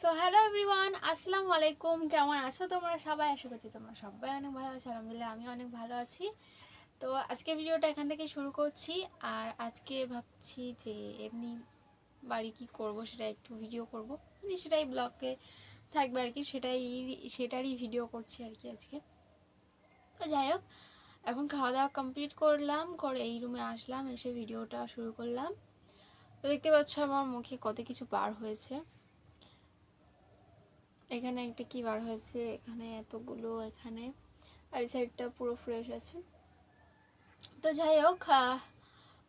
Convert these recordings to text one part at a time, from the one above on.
So hello everyone আসসালামু আলাইকুম, কেমন আছো তোমরা সবাই? আশা করছি তোমরা সবাই অনেক ভালো আছো, আলহামদুলিল্লাহ আমি অনেক ভালো আছি। তো, আজকে ভিডিওটা এখান থেকে শুরু করছি, আর আজকে ভাবছি যে এমনি বাড়ি কি করব সেটা একটু ভিডিও করব। মানে সেটাই ব্লগে থাকবে আর কি, সেটাই, সেটারই ভিডিও করছি আর কি আজকে। তো যাই হোক, এখন খাওয়া দাওয়া কমপ্লিট করলাম, করে এই রুমে আসলাম, এসে ভিডিওটা শুরু করলাম। তো দেখতে পাচ্ছ আমার মুখে কত কিছু পার হয়েছে। এখানে একটা কি বার হয়েছে? এখানে এতগুলো, এখানে। আর এই সাইডটা পুরো ফ্রেশ আছে। তো যাই হোক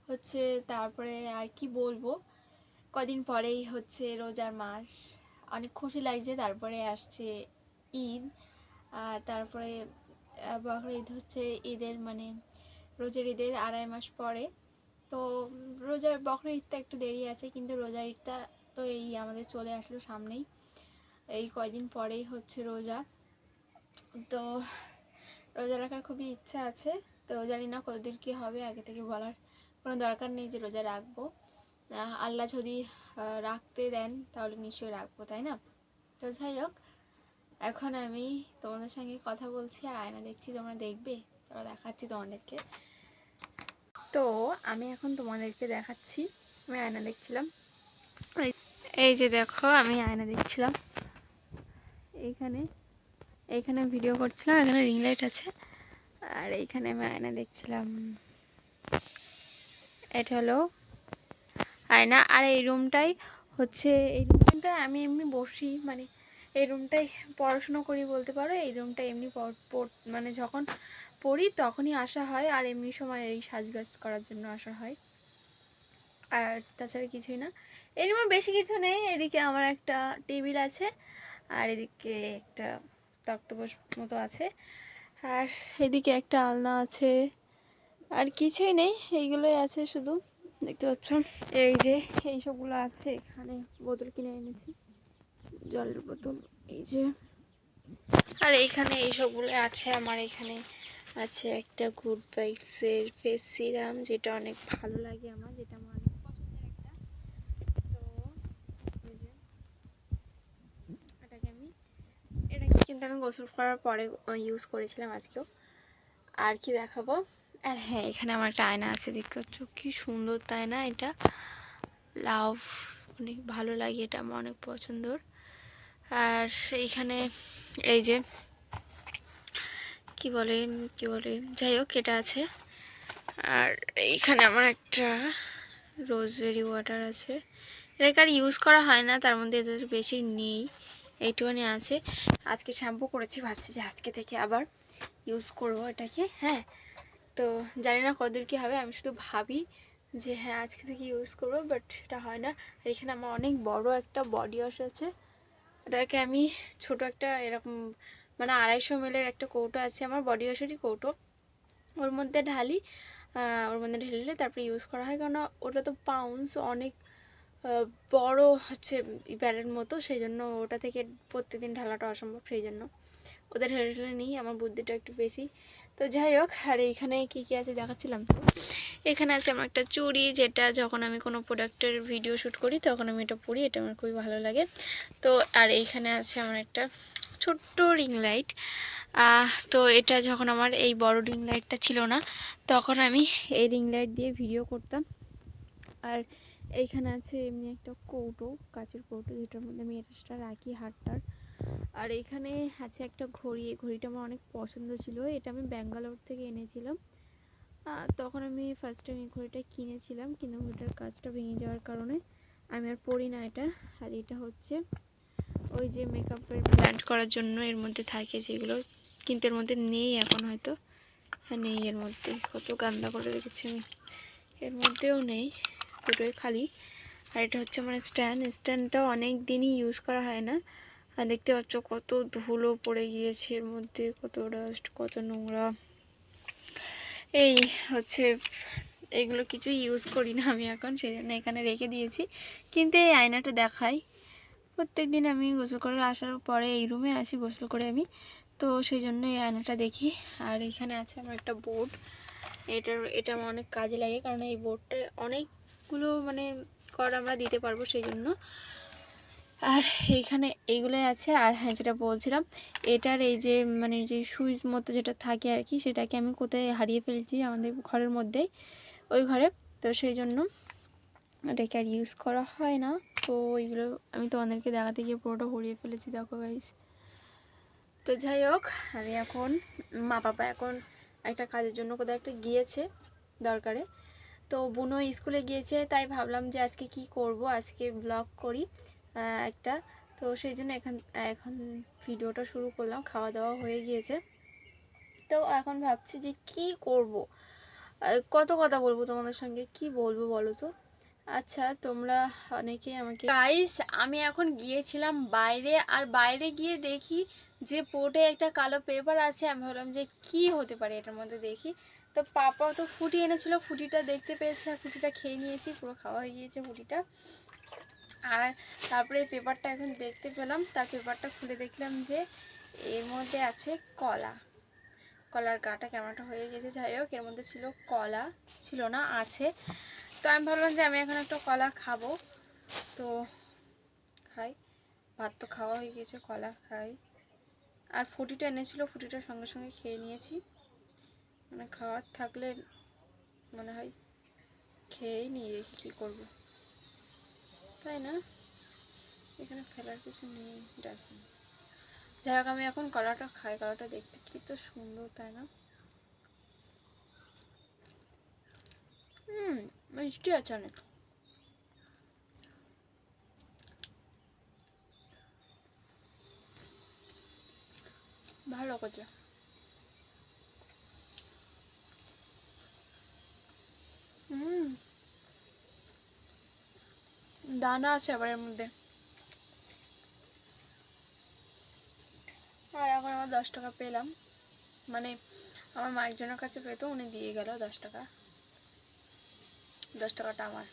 হচ্ছে তারপরে আর কি বলব? কদিন পরেই হচ্ছে রোজার মাস। অনেক খুশি লাগছে, তারপরে আসছে ঈদ। আর তারপরে বকরি ঈদ হচ্ছে ঈদের মানে রোজার ঈদের আড়াই মাস পরে। তো রোজার বকরি ঈদটা একটু দেরি আছে, কিন্তু রোজার ঈদটা তো এই আমাদের চলে আসলো সামনেই। এই কয়দিন পরেই হচ্ছে রোজা। তো রোজা রাখার খুবই ইচ্ছা আছে। তো জানি না কতদূর কী হবে, আগে থেকে বলার কোনো দরকার নেই যে রোজা রাখব। আল্লাহ যদি রাখতে দেন তাহলে নিশ্চয়ই রাখব, তাই না? তো যাই হোক, এখন আমি তোমাদের সঙ্গে কথা বলছি আর আয়না দেখছি, তোমরা দেখবে? তোমরা দেখাচ্ছি তোমাদেরকে। তো আমি এখন তোমাদেরকে দেখাচ্ছি। আমি আয়না দেখছিলাম। এই- এই যে দেখো, আমি আয়না দেখছিলাম। এইখানে এইখানে ভিডিও করছিলাম, এখানে রিং লাইট আছে। আর এইখানে আমি আয়না দেখছিলাম। এটা হলো আয়না। আর এই রুমটাই হচ্ছে, এই রুমটায় আমি এমনি বসি মানে এই রুমটাই পড়াশুনো করি বলতে পারো। এই রুমটা এমনি মানে যখন পড়ি তখনই আসা হয়, আর এমনি সময় এই সাজগাজ করার জন্য আসা হয়। আর তাছাড়া কিছুই না। এর রুমে বেশি কিছু নেই। এদিকে আমার একটা টেবিল আছে। আর এদিকে একটা তক্তপোষ মতো আছে। আর এদিকে একটা আলনা আছে। আর কিছুই নেই, এইগুলোই আছে শুধু, দেখতে পাচ্ছ। এই যে এই সবগুলো আছে এখানে, বোতল কিনে এনেছি, জলের বোতল, এই যে। আর এইখানে এই সবগুলো আছে, আমার এখানে আছে একটা গুড ভাইবসের ফেস সিরাম, যেটা অনেক ভালো লাগে আমার, যেটা আমার অনেক পছন্দের একটা তো এই যে এটাকে আমি এটাকে কিন্তু আমি গোসল করার পরে ইউজ করেছিলাম আজকেও। আর কি দেখাবো? আর হ্যাঁ এখানে আমার একটা আয়না আছে, দেখতে পাচ্ছ? কি সুন্দর তাই না এটা। লাভ অনেক ভালো লাগে এটা, আমার অনেক পছন্দর। আর এইখানে এই যে, কি বলে কি বলে, যাই হোক, এটা আছে। আর এইখানে আমার একটা রোজবেরি ওয়াটার আছে। এটাকে আর ইউজ করা হয় না, তার মধ্যে এদের বেশি নেই। এইটুখানি আছে। আজকে শ্যাম্পু করেছি, ভাবছি যে আজকে থেকে আবার ইউজ করব এটাকে হ্যাঁ? তো জানি না কতদূর কী হবে, আমি শুধু ভাবি যে হ্যাঁ আজকে থেকে ইউজ করব বাট সেটা হয় না। আর এখানে আমার অনেক বড় একটা বডি ওয়াশ আছে। ওটাকে আমি ছোট একটা এরকম মানে আড়াইশো এমএলের একটা কৌটো আছে আমার বডি ওয়াশেরই কৌটো। ওর মধ্যে ঢালি ওর মধ্যে ঢেলে তারপরে ইউজ করা হয়। কেননা ওটা তো পাউন্স অনেক বড় হচ্ছে ব্যারের মতো সেই জন্য ওটা থেকে প্রত্যেকদিন ঢালাটা অসম্ভব সেই জন্য ওদের ঢেলে ঢেলে নিই, আমার বুদ্ধিটা একটু বেশি। তো যাই হোক, আর এইখানে কী কী আছে দেখাচ্ছিলাম? তো এখানে আছে আমার একটা চুড়ি, যেটা যখন আমি কোনো প্রোডাক্টের ভিডিও শ্যুট করি, তখন আমি এটা পরি, এটা আমার খুবই ভালো লাগে। তো, আর এইখানে আছে আমার একটা ছোট্ট রিং লাইট তো এটা যখন আমার এই বড় রিং লাইটটা ছিল না, তখন আমি এই রিং লাইট দিয়ে ভিডিও করতাম। আর এইখানে আছে এমনি একটা কৌটো, কাচের কৌটো, যেটার মধ্যে আমি এটা রাখি হাটটার আর এখানে আছে একটা ঘড়ি, এই ঘড়িটা আমার অনেক পছন্দ ছিল, এটা আমি ব্যাঙ্গালোর থেকে এনেছিলাম। তখন আমি ফার্স্ট টাইম এই ঘড়িটা কিনেছিলাম, কিন্তু ঘড়িটার কাজটা ভেঙে যাওয়ার কারণে আমি আর পড়ি না এটা। আর এটা হচ্ছে ওই যে মেকআপের ব্ল্যান্ড করার জন্য এর মধ্যে থাকে যেগুলো, কিন্তু এর মধ্যে নেই এখন হয়তো। হ্যাঁ নেই এর মধ্যে, কত গান্দা করে রেখেছি আমি। এর মধ্যেও নেই। দুটোই খালি। আর এটা হচ্ছে আমার স্ট্যান্ড। স্ট্যান্ডটাও অনেক দিনই ইউজ করা হয় না। আর দেখতে পাচ্ছ কত ধুলো পড়ে গিয়েছে এর মধ্যে, কত ডাস্ট কত নোংরা। এই হচ্ছে এগুলো কিছু ইউজ করি না আমি এখন সেই জন্য এখানে রেখে দিয়েছি। কিন্তু এই আয়নাটা দেখাই। প্রত্যেক দিন আমি গোসল করে আসার পরে এই রুমে আসি গোসল করে আমি। তো সেই জন্য এই আয়নাটা দেখি। আর এখানে আছে আমার একটা বোর্ড এটার, এটা আমার অনেক কাজে লাগে কারণ এই বোর্ডটা অনেকগুলো মানে কর আমরা দিতে পারব সেই জন্য আর এইখানে এইগুলোই আছে। আর হ্যাঁ যেটা বলছিলাম, এটার এই যে মানে যে সুইচ মতো যেটা থাকে আর কি, সেটাকে আমি কোথায় হারিয়ে ফেলেছি আমাদের ঘরের মধ্যেই, ওই ঘরে। তো সেই জন্য এটাকে আর ইউজ করা হয় না। তো ওইগুলো আমি তোমাদেরকে দেখাতে গিয়ে পুরোটা হরিয়ে ফেলেছি, দেখো গাইস তো যাই হোক, আমি এখন মা পাপা এখন একটা কাজের জন্য কোথাও একটা গিয়েছে দরকারে। তো বুনো স্কুলে গিয়েছে, তাই ভাবলাম যে আজকে কি করব? আজকে ব্লগ করি একটা। তো সেই জন্য এখান, এখন ভিডিওটা শুরু করলাম, খাওয়া দাওয়া হয়ে গিয়েছে। তো এখন ভাবছি যে কি করব? কত কথা বলব তোমাদের সঙ্গে? কি বলব বলো তো? আচ্ছা তোমরা অনেকে আমাকে গাইস আমি এখন গিয়েছিলাম বাইরে, আর বাইরে গিয়ে দেখি যে পোর্টে একটা কালো পেপার আছে, আমি ভাবলাম যে কি হতে পারে এটার মধ্যে দেখি। তো পাপা তো ফুটি এনেছিল, ফুটিটা দেখতে পেয়েছে আর ফুটিটা খেয়ে নিয়েছি, পুরো খাওয়া হয়ে গিয়েছে ফুটিটা। আর তারপরে পেপারটা এখন দেখতে পেলাম, তার পেপারটা খুলে দেখলাম যে এর মধ্যে আছে কলা। কলার গাটা কেমনটা হয়ে গেছে যাই হোক, এর মধ্যে ছিল কলা, ছিল না, আছে। তো আমি ভাবলাম যে আমি এখন একটা কলা খাব। তো খাই, ভাত তো খাওয়া হয়ে গেছে কলা খাই। আর ফুটিটা এনেছিল ফুটিটার সঙ্গে সঙ্গে খেয়ে নিয়েছি। মানে খাওয়ার থাকলে মনে হয় খেয়েই নিয়ে রেখে কী করব। তাই না? এখানে ফেলার কিছু নেই ডাস্টবিন যাই হোক, আমি এখন কলাটা খাই, কলাটা দেখতে কি তো সুন্দর, তাই না? মিষ্টি আছে অনেক। ভালো করছে হুম দানা আছে আবার এর মধ্যে। আর এখন আমার দশ টাকা পেলাম। মানে আমার মা একজনের কাছে পেতো, উনি দিয়ে গেল দশ টাকা। দশ টাকাটা আমার।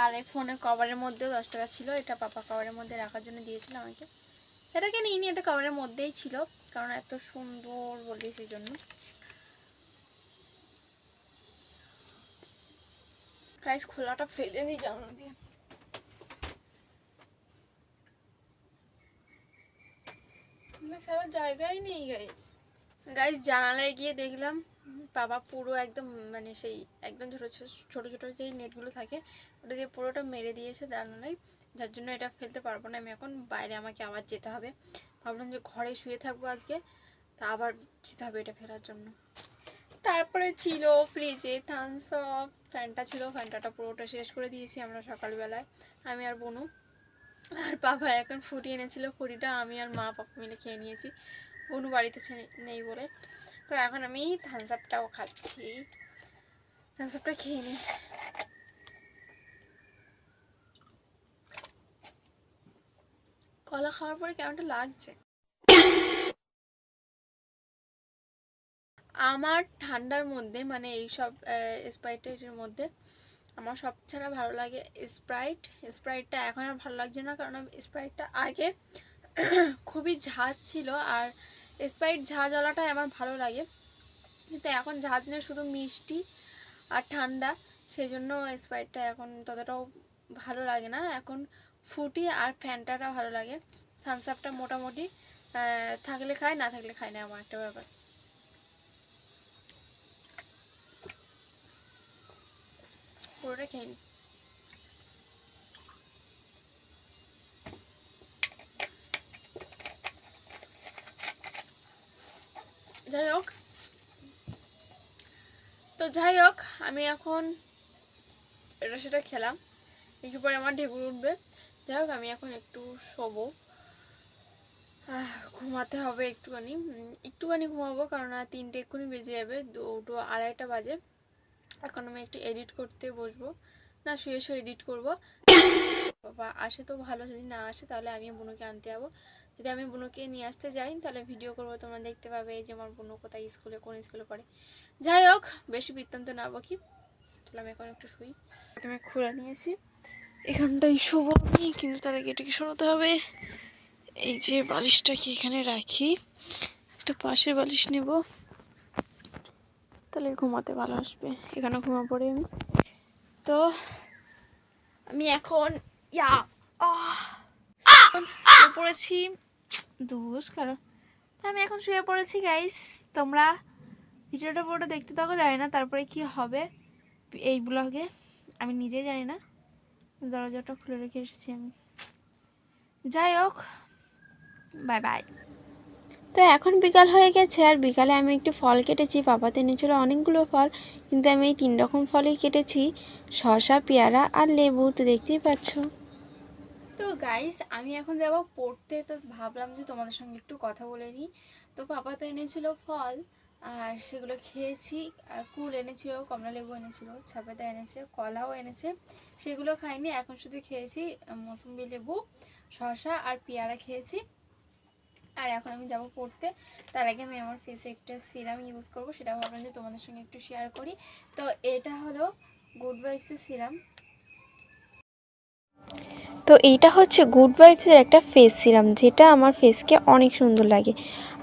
আর এই ফোনের কভারের মধ্যেও দশ টাকা ছিল, এটা পাপা কভারের মধ্যে রাখার জন্য দিয়েছিল আমাকে। এটাকে নিইনি এটা কভারের মধ্যেই ছিল, কারণ এত সুন্দর বলি সেই জন্য। প্রাইস খোলাটা ফেলে দিই, জানো দিয়ে। ফেলার জায়গাই নেই গাইস গাইস জানালায় গিয়ে দেখলাম, বাবা পুরো একদম মানে সেই একদম ছোটো ছোটো ছোটো যেই নেটগুলো থাকে, ওটা দিয়ে পুরোটা মেরে দিয়েছে জানালায়। যার জন্য এটা ফেলতে পারব না, আমি এখন বাইরে আমাকে আবার যেতে হবে। ভাবলাম যে ঘরে শুয়ে থাকব আজকে, তা আবার যেতে হবে এটা ফেরার জন্য। তারপরে ছিল ফ্রিজে থামস আপ ফ্যানটা ছিল ফ্যানটাটা পুরোটা শেষ করে দিয়েছি আমরা সকালবেলায়, আমি আর বনু। আর বাবা এখন ফুটি এনেছিল, ফুটিটা আমি আর মা পাপা মিলে খেয়ে নিয়েছি। বনু বাড়িতে নেই বলে। তো এখন আমি থামস আপটাও খাচ্ছি। থামস আপটা খেয়ে নিই কলা খাওয়ার পরে কেমনটা লাগছে? আমার ঠান্ডার মধ্যে মানে এইসব স্প্রাইটের মধ্যে আমার সব ছাড়া ভালো লাগে স্প্রাইট। স্প্রাইটটা এখন আর ভালো লাগছে না কারণ স্প্রাইটটা আগে খুবই ঝাঁজ ছিল আর স্প্রাইট ঝাঁজওয়ালাটাই আমার ভালো লাগে। কিন্তু এখন ঝাঁজ নেই, শুধু মিষ্টি আর ঠান্ডা। সেই জন্য স্প্রাইটটা এখন ততটাও ভালো লাগে না। এখন ফুটি আর ফ্যানটাটা ভালো লাগে। থামস আপটা মোটামুটি থাকলে খায়, না থাকলে খায় না আমার একটা ব্যাপার। পুরোটা খেয়ে নিই যাই হোক, তো যাই হোক, আমি এখন এটা সেটা খেলাম। একটু পরে আমার ঢেকুর উঠবে। যাই হোক, আমি এখন একটু শোবো। ঘুমাতে হবে একটুখানি। একটুখানি ঘুমাবো, কারণ তিনটে এক্ষুনি বেজে যাবে দুটো আড়াইটা বাজে। এখন আমি একটু এডিট করতে বসবো। না, শুয়ে শুয়ে এডিট করব। বাবা, আসে তো ভালো, যদি না আসে তাহলে আমি বুনুকে আনতে যাব। যদি আমি বুনুকে নিয়ে আসতে যাই, তাহলে ভিডিও করব। তোমরা দেখতে পাবে যে আমার বুনু কোথায়, স্কুলে, কোন স্কুলে পড়ে। যাই হোক, বেশি বৃত্তান্ত না বকি। তাহলে আমি এখন একটু শুই। আমি খুলে নিয়েছি। এখানটাই শুভ আমি, কিন্তু তার আগে এটাকে সরাতে হবে। এই যে বালিশটাকে এখানে রাখি। একটা পাশের বালিশ নেব। তাহলে ঘুমাতে ভালো আসবে। এখানে ঘুমা পড়ে আমি। তো আমি এখন, ইয়া শুয়ে পড়েছি। দুষ কারও তা আমি এখন শুয়ে পড়েছি গাইস তোমরা ভিডিওটা পুরোটা দেখতে থাকো, জানি না তারপরে কি হবে এই ব্লগে আমি নিজেই জানি না। দরজাটা খুলে রেখে এসেছি আমি। যাই হোক বাই বাই তো এখন বিকাল হয়ে গেছে আর বিকালে আমি একটু ফল কেটেছি। পাপাতে এনেছিল অনেকগুলো ফল, কিন্তু আমি এই তিন রকম ফলই কেটেছি। শসা, পেয়ারা আর লেবু, তো দেখতেই পাচ্ছ। তো গাইস আমি এখন যাব পড়তে, তো ভাবলাম যে তোমাদের সঙ্গে একটু কথা বলে নিই। তো পাপা তো এনেছিল ফল, আর সেগুলো খেয়েছি। আর কুল এনেছিল, কমলা লেবু এনেছিল ছাপাতা এনেছে, কলাও এনেছে, সেগুলো খাইনি। এখন শুধু খেয়েছি মৌসুম্বি লেবু, শসা আর পেয়ারা খেয়েছি। আর এখন আমি যাব পড়তে। তার আগে আমি আমার ফেসে একটা সিরাম ইউজ করব, সেটা ভাবলাম যে তোমাদের সঙ্গে একটু শেয়ার করি। তো এটা হলো গুড ভাইবসের সিরাম তো এইটা হচ্ছে গুড ভাইবসের একটা ফেস সিরাম যেটা আমার ফেসকে অনেক সুন্দর লাগে।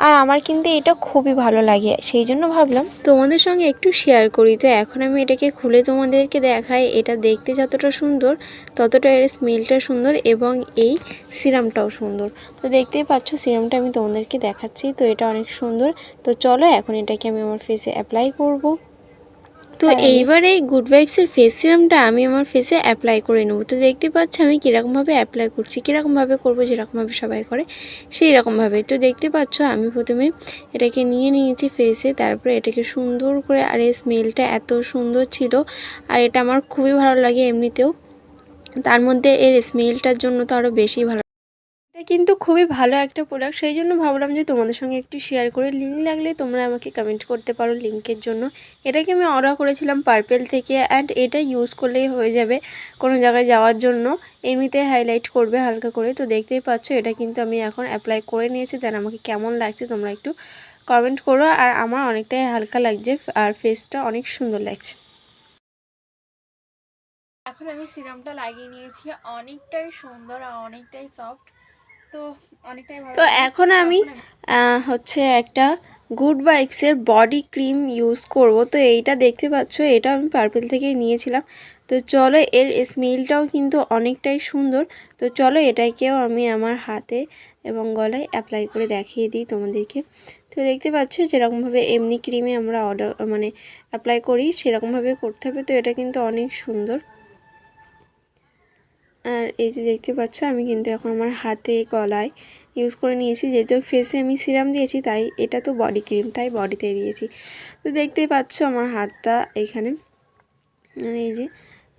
আর আমার কিন্তু এটা খুবই ভালো লাগে, সেই জন্য ভাবলাম তোমাদের সঙ্গে একটু শেয়ার করি। তো এখন আমি এটাকে খুলে তোমাদেরকে দেখাই, এটা দেখতে যতটা সুন্দর, ততটা এর স্মেলটা সুন্দর এবং এই সিরামটাও সুন্দর। তো দেখতেই পাচ্ছ সিরামটা আমি তোমাদেরকে দেখাচ্ছি, তো এটা অনেক সুন্দর। তো চলো এখন এটাকে আমি আমার ফেসে অ্যাপ্লাই করব। তো এইবার এই গুড ভাইবসের ফেস সিরামটা আমি আমার ফেসে অ্যাপ্লাই করে নেব। তো দেখতে পাচ্ছ আমি কীরকমভাবে অ্যাপ্লাই করছি কীরকমভাবে করব যেরকমভাবে সবাই করে সেই রকমভাবে তো দেখতে পাচ্ছ আমি প্রথমে এটাকে নিয়ে নিয়েছি ফেসে তারপরে এটাকে সুন্দর করে আর এই স্মেলটা এত সুন্দর ছিল আর এটা আমার খুবই ভালো লাগে এমনিতেও। তার মধ্যে এর স্মেলটার জন্য তো আরও বেশি ভালো কিন্তু খুবই ভালো একটা প্রোডাক্ট সেই জন্য ভাবলাম যে তোমাদের সঙ্গে একটু শেয়ার করে লিঙ্ক লাগলে তোমরা আমাকে কমেন্ট করতে পারো লিঙ্কের জন্য। এটাকে আমি অর্ডার করেছিলাম পার্পেল থেকে অ্যান্ড এটা ইউজ করলেই হয়ে যাবে কোনো জায়গায় যাওয়ার জন্য। এমনিতে হাইলাইট করবে হালকা করে, তো দেখতেই পাচ্ছ এটা কিন্তু আমি এখন অ্যাপ্লাই করে নিয়েছি। দেন আমাকে কেমন লাগছে তোমরা একটু কমেন্ট করো। আর আমার অনেকটাই হালকা লাগছে আর ফেসটা অনেক সুন্দর লাগছে। এখন আমি সিরামটা লাগিয়ে নিয়েছি। অনেকটাই সুন্দর আর অনেকটাই সফট তো অনেকটাই ভালো তো এখন আমি হচ্ছে একটা গুড ভাইবসের বডি ক্রিম ইউজ করব। তো এইটা দেখতে পাচ্ছ এটা আমি পার্পেল থেকেই নিয়েছিলাম। তো চলো এর স্মেলটাও কিন্তু অনেকটাই সুন্দর। তো চলো এটাকেও আমি আমার হাতে এবং গলায় অ্যাপ্লাই করে দেখিয়ে দিই তোমাদেরকে। তো দেখতে পাচ্ছ যেরকমভাবে এমনি ক্রিমে আমরা অর্ডার মানে অ্যাপ্লাই করি সেরকমভাবে করতে হবে। তো এটা কিন্তু অনেক সুন্দর। আর এই যে দেখতে পাচ্ছ, আমি কিন্তু এখন আমার হাতে গলায় ইউজ করে নিয়েছি। যেহেতু ফেসে আমি সিরাম দিয়েছি, তাই এটা তো বডি ক্রিম তাই বডিতে দিয়েছি। তো দেখতেই পাচ্ছ আমার হাতটা এখানে। মানে এই যে,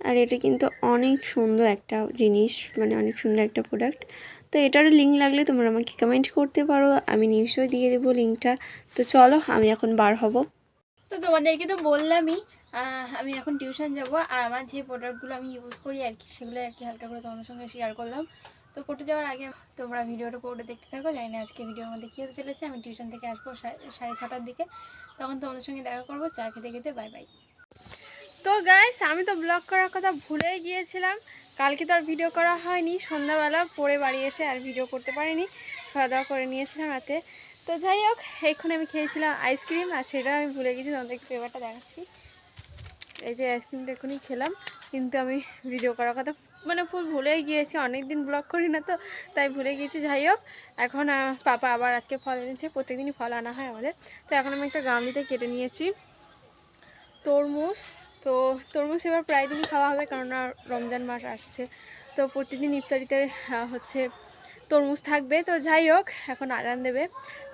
আর এটা কিন্তু অনেক সুন্দর একটা জিনিস মানে অনেক সুন্দর একটা প্রোডাক্ট তো এটার লিঙ্ক লাগলে তোমরা আমাকে কমেন্ট করতে পারো, আমি নিশ্চয়ই দিয়ে দেবো লিঙ্কটা তো চলো, আমি এখন বার হব। তো তোমাদেরকে তো বললামই আমি এখন টিউশন যাব আর আমার যে প্রোডাক্টগুলো আমি ইউজ করি আর কি, সেগুলো আর কি হালকা করে তোমাদের সঙ্গে শেয়ার করলাম। তো পড়তে যাওয়ার আগে তোমরা ভিডিওটা পুরোটা দেখতে থাকো জানি না আজকে ভিডিওর মধ্যে কী হতে চলেছে। আমি টিউশন থেকে আসব সাড়ে সাড়ে ছটার দিকে। তখন তোমাদের সঙ্গে দেখা করব, চা খেতে খেতে বাই বাই তো গাইস আমি তো ব্লগ করার কথা ভুলেই গিয়েছিলাম। কালকে তো আর ভিডিও করা হয়নি। সন্ধ্যাবেলা পরে বাড়ি এসে আর ভিডিও করতে পারিনি। খাওয়া দাওয়া করে নিয়েছিলাম রাতে। তো যাই হোক, এক্ষুনি আমি খেয়েছিলাম আইসক্রিম আর সেটা আমি ভুলে গেছি, তোমাদেরকে ফ্লেভারটা দেখাচ্ছি। এই যে আইসক্রিমটা এখনই খেলাম, কিন্তু আমি ভিডিও করার কথা মানে ফুল ভুলেই গিয়েছি অনেক দিন ব্লগ করি না তো, তাই ভুলে গিয়েছি। যাই হোক, এখন পাপা আবার আজকে ফল এনেছে, প্রত্যেকদিনই ফল আনা হয় আমাদের। তো এখন আমি একটা গামলিতে কেটে নিয়েছি। তরমুজ, তো তরমুজ এবার প্রায় দিনই খাওয়া হবে কেননা রমজান মাস আসছে। তো প্রতিদিন ইফতারিতে হচ্ছে তরমুজ থাকবে। তো যাই হোক, এখন আজান দেবে।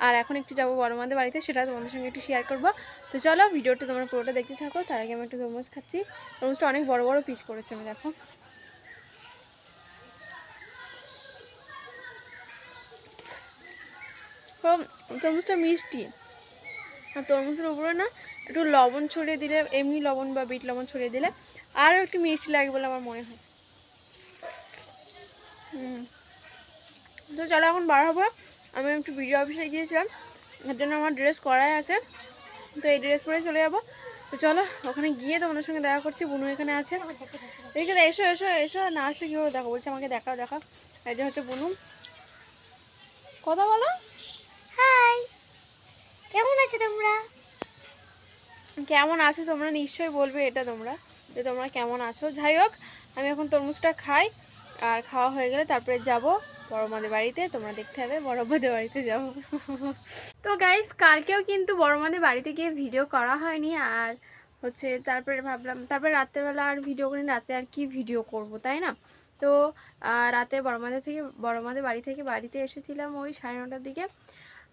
আর এখন একটু যাব বড় মাদের বাড়িতে, সেটা তোমাদের সঙ্গে একটু শেয়ার করব। তো চলো, ভিডিওটা তোমরা পুরোটা দেখতে থাকো। তার আগে আমি একটু তরমুজ খাচ্ছি। তরমুজটা অনেক বড় বড় পিস করেছে, আমি দেখো। তরমুজটা মিষ্টি। আর তরমুজের উপরে না একটু লবণ ছড়িয়ে দিলে, এমনি লবণ বা বিট লবণ ছড়িয়ে দিলে আরও একটু মিষ্টি লাগে বলে আমার মনে হয়। হুম। তো চলো এখন বার হব। আমি একটু ভিডিও অফিসে গিয়েছিলাম। এর জন্য আমার ড্রেস করাই আছে। তো এই ড্রেস পরে চলে যাব। তো চলো, ওখানে গিয়ে তোমাদের সঙ্গে দেখা করছি। বুনু এখানে আছে। এখানে এসো এসো এসো। না আসলে কীভাবে দেখো বলছে আমাকে দেখাও দেখাও। এই যে হচ্ছে বুনু। কথা বলো। হাই কেমন আছো তোমরা? কেমন আছো তোমরা? নিশ্চয়ই বলবে এটা তোমরা, যে তোমরা কেমন আছো। যাই হোক, আমি এখন তরমুজটা খাই। আর খাওয়া হয়ে গেলে তারপরে যাব। বড় মাদের বাড়িতে, তোমরা দেখতে হবে বড় মাদের বাড়িতে যাব তো গাইস কালকেও কিন্তু বড় মাদের বাড়িতে গিয়ে ভিডিও করা হয়নি, আর হচ্ছে তারপরে ভাবলাম, তারপরে রাত্রেবেলা আর ভিডিও করি রাতে আর কি ভিডিও করব, তাই না? তো রাতে বড় মাদের থেকে, বড় মাদের বাড়ি থেকে বাড়িতে এসেছিলাম ওই সাড়ে নটার দিকে।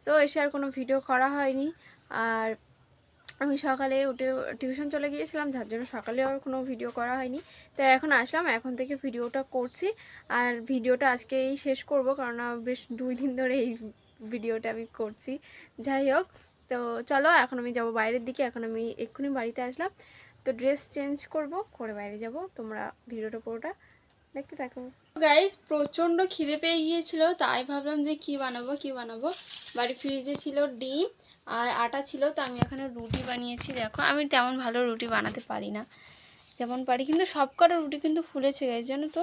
তো এসে আর কোনো ভিডিও করা হয়নি, আর আমি সকালে উঠে টিউশন চলে গিয়েছিলাম, যার জন্য সকালে আর কোনো ভিডিও করা হয়নি। তো এখন আসলাম, এখন থেকে ভিডিওটা করছি। আর ভিডিওটা আজকেই শেষ করব, কারণ বেশ দুই দিন ধরে এই ভিডিওটা আমি করছি। যাই হোক, তো চলো, এখন আমি যাব বাইরের দিকে, এখন আমি এক্ষুনি বাড়িতে আসলাম। তো ড্রেস চেঞ্জ করব, করে বাইরে যাব। তোমরা ভিডিওটা পুরোটা দেখতে থাকো। গাইস প্রচণ্ড খিদে পেয়ে গিয়েছিল, তাই ভাবলাম যে কি বানাবো কি বানাবো? বাড়ি ফ্রিজে ছিল ডিম আর আটা ছিল, তো আমি এখানে রুটি বানিয়েছি। দেখো, আমি তেমন ভালো রুটি বানাতে পারি না। যেমন পারি, কিন্তু সব কটা রুটি কিন্তু ফুলেছে গেছে জানো তো?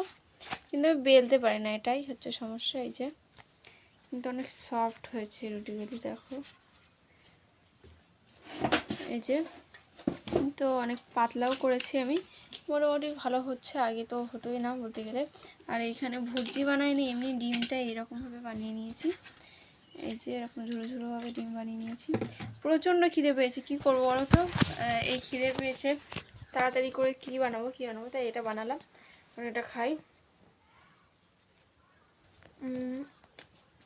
কিন্তু আমি বেলতে পারি না, এটাই হচ্ছে সমস্যা, এই যে। কিন্তু অনেক সফট হয়েছে রুটিগুলি, দেখো। এই যে, তো অনেক পাতলাও করেছি আমি। মোটামুটি ভালো হচ্ছে, আগে তো হতোই না বলতে গেলে। আর এইখানে ভুর্জি বানাইনি, এমনি ডিমটা এরকমভাবে বানিয়ে নিয়েছি। এই যে এরকম ঝুড়ো ঝুড়োভাবে ডিম বানিয়ে নিয়েছি। প্রচণ্ড খিদে পেয়েছে, কি করব বলো তো? এই খিদে পেয়েছে। তাড়াতাড়ি করে কী বানাবো কী বানাবো? তাই এটা বানালাম এটা খাই।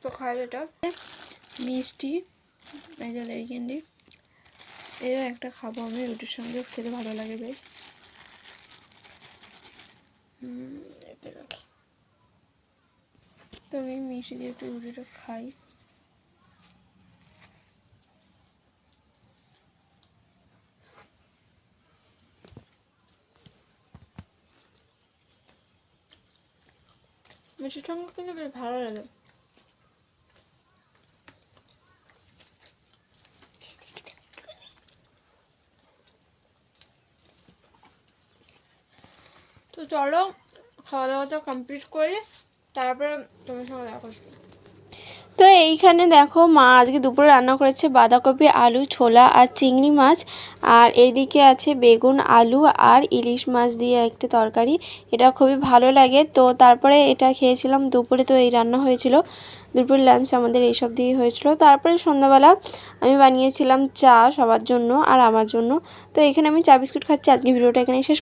তো খাই এটা। মিষ্টি, এই যে ক্যান্ডি। এর একটা খাব আমি, রুটির সঙ্গে, খেতে ভালো লাগে বেশ। এতে তো আমি মিষ্টি দিয়ে একটু রুটিটা খাই। মিষ্টি সঙ্গে কিন্তু বেশ ভালো লাগে। তো চলো খাওয়া দাওয়াটা কমপ্লিট করে তারপরে তোমার সঙ্গে দেখা করছি। তো এইখানে দেখো মা আজকে দুপুরে রান্না করেছে বাঁধাকপি, আলু, ছোলা আর চিংড়ি মাছ। আর এইদিকে আছে বেগুন, আলু আর ইলিশ মাছ দিয়ে একটা তরকারি। এটা খুবই ভালো লাগে। তো তারপরে এটা খেয়েছিলাম দুপুরে, তো এই রান্না হয়েছিল। দুপুর লাঞ্চ আমাদের এইসব দিয়েই হয়েছিল। তারপরে সন্ধ্যাবেলা আমি বানিয়েছিলাম চা সবার জন্য আর আমার জন্য। তো এখানে আমি চা বিস্কুট খাচ্ছি। আজকে ভিডিওটা এখানে শেষ